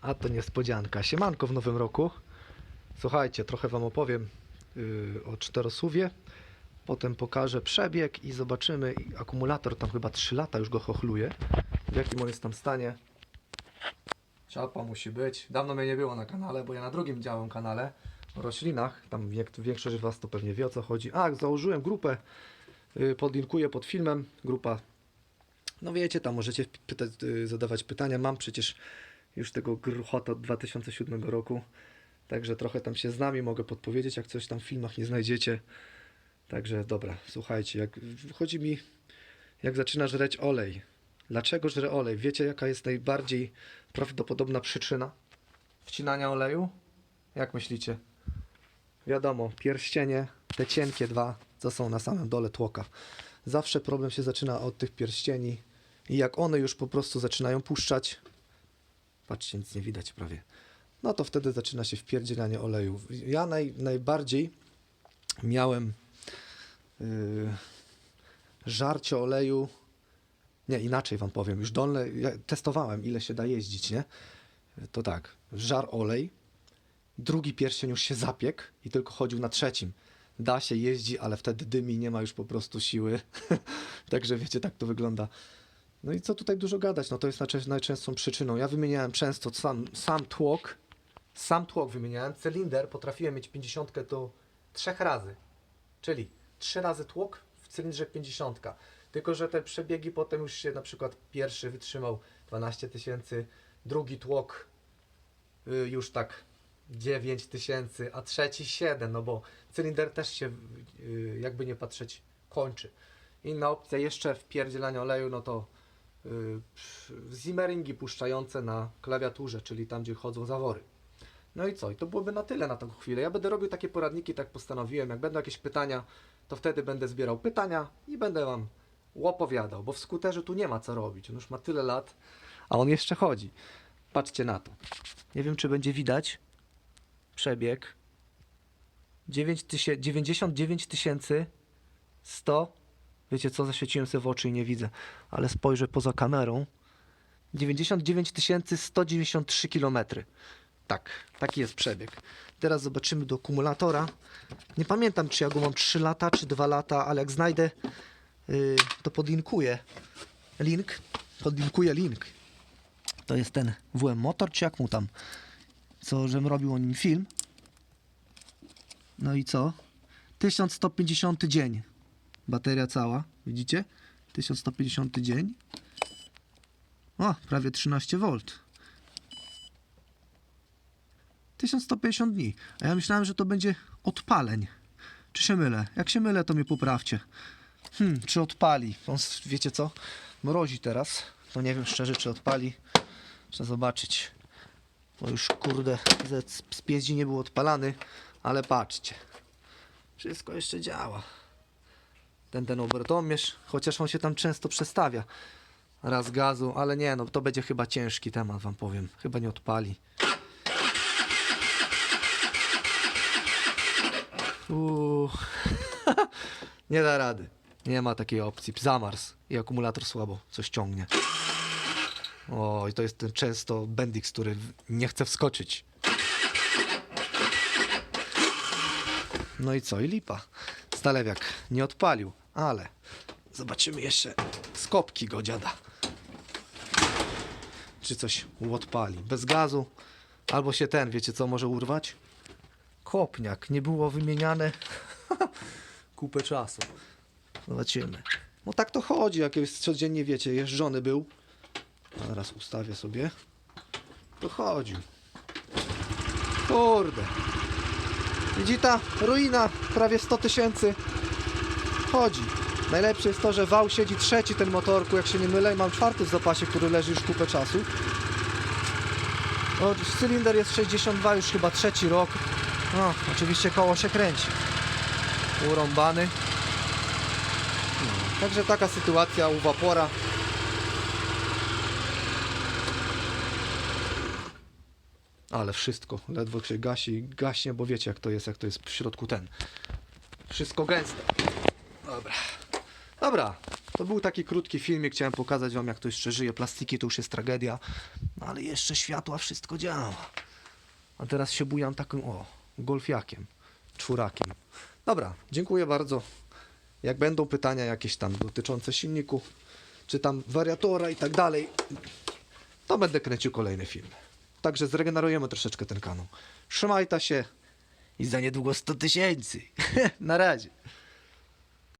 A to niespodzianka. Siemanko w nowym roku. Słuchajcie, trochę Wam opowiem yy, o czterosuwie. Potem pokażę przebieg i zobaczymy. Akumulator tam chyba 3 lata już go chochluje. W jakim on jest tam stanie. Ciapa musi być. Dawno mnie nie było na kanale, bo ja na drugim działam kanale o roślinach. Tam większość z Was to pewnie wie o co chodzi. A, założyłem grupę. Yy, podlinkuję pod filmem. Grupa no wiecie, tam możecie pytać, y, zadawać pytania. Mam przecież już tego gruchota od 2007 roku. Także trochę tam się znam i mogę podpowiedzieć, jak coś tam w filmach nie znajdziecie. Także dobra, słuchajcie, jak chodzi mi, jak zaczyna żreć olej. Dlaczego żre olej? Wiecie, jaka jest najbardziej prawdopodobna przyczyna wcinania oleju? Jak myślicie? Wiadomo, pierścienie, te cienkie dwa, co są na samym dole tłoka. Zawsze problem się zaczyna od tych pierścieni i jak one już po prostu zaczynają puszczać, patrzcie, nic nie widać prawie, no to wtedy zaczyna się wpierdzielanie oleju. Ja naj, najbardziej miałem yy, żarcie oleju, nie, inaczej wam powiem, już dolne, ja testowałem ile się da jeździć, nie? To tak, żar olej, drugi pierścień już się zapiekł i tylko chodził na trzecim. Da się, jeździ, ale wtedy dymi, nie ma już po prostu siły. Także wiecie, tak to wygląda. No i co tutaj dużo gadać? No to jest najczę- najczęstszą przyczyną. Ja wymieniałem często sam, sam tłok, sam tłok wymieniałem. Cylinder potrafiłem mieć 50 do trzech razy. Czyli trzy razy tłok w cylindrze 50. Tylko, że te przebiegi potem już się na przykład pierwszy wytrzymał 12 tysięcy, drugi tłok y, już tak 9 tysięcy, a trzeci 7, no bo cylinder też się y, jakby nie patrzeć kończy. Inna opcja jeszcze wpierdzielania oleju, no to zimmeringi puszczające na klawiaturze, czyli tam, gdzie chodzą zawory. No i co? I to byłoby na tyle na tą chwilę. Ja będę robił takie poradniki, tak postanowiłem. Jak będą jakieś pytania, to wtedy będę zbierał pytania i będę Wam opowiadał, bo w skuterze tu nie ma co robić. On już ma tyle lat, a on jeszcze chodzi. Patrzcie na to. Nie wiem, czy będzie widać przebieg. 9 tysię- 99 tysięcy 100 Wiecie co, zaświeciłem sobie w oczy i nie widzę, ale spojrzę poza kamerą. 99 193 km. Tak, taki jest przebieg. Teraz zobaczymy do akumulatora. Nie pamiętam, czy ja go mam 3 lata, czy 2 lata, ale jak znajdę, yy, to podlinkuję link. Podlinkuję link. To jest ten WM Motor, czy jak mu tam? Co, żem robił o nim film. No i co? 1150 dzień. Bateria cała, widzicie? 1150 dzień. O, prawie 13 V. 1150 dni. A ja myślałem, że to będzie odpaleń. Czy się mylę? Jak się mylę, to mnie poprawcie. Hmm, czy odpali? On, wiecie co? Mrozi teraz. To nie wiem szczerze, czy odpali. Trzeba zobaczyć. Bo już kurde, z pięć nie był odpalany. Ale patrzcie. Wszystko jeszcze działa ten ten obrotomierz, chociaż on się tam często przestawia. Raz gazu, ale nie, no to będzie chyba ciężki temat, wam powiem. Chyba nie odpali. Uuu. nie da rady. Nie ma takiej opcji. Zamars i akumulator słabo coś ciągnie. O, i to jest ten często Bendix, który nie chce wskoczyć. No i co? I lipa. Stalewiak nie odpalił, ale zobaczymy jeszcze skopki go dziada. Czy coś odpali. Bez gazu. Albo się ten, wiecie co może urwać? Kopniak. Nie było wymieniane kupę czasu. Zobaczymy. No tak to chodzi, jak jest codziennie, wiecie, jeżdżony był. Zaraz ustawię sobie. To chodzi. Kurde. Widzi ta ruina, prawie 100 tysięcy. Chodzi. Najlepsze jest to, że wał siedzi trzeci ten motorku, jak się nie mylę, mam czwarty w zapasie, który leży już kupę czasu. O, cylinder jest 62, już chyba trzeci rok. No, oczywiście koło się kręci. Urąbany. No, także taka sytuacja u Vapora. Ale wszystko, ledwo się gasi, gaśnie, bo wiecie jak to jest, jak to jest w środku ten. Wszystko gęste. Dobra. Dobra, To był taki krótki filmik, chciałem pokazać wam, jak to jeszcze żyje. Plastiki to już jest tragedia, no ale jeszcze światła wszystko działa. A teraz się bujam takim, o, golfiakiem, czwórakiem. Dobra, dziękuję bardzo. Jak będą pytania jakieś tam dotyczące silników, czy tam wariatora i tak dalej, to będę kręcił kolejne filmy. Także zregenerujemy troszeczkę ten kanał. Trzymajta się i za niedługo 100 tysięcy. Na razie.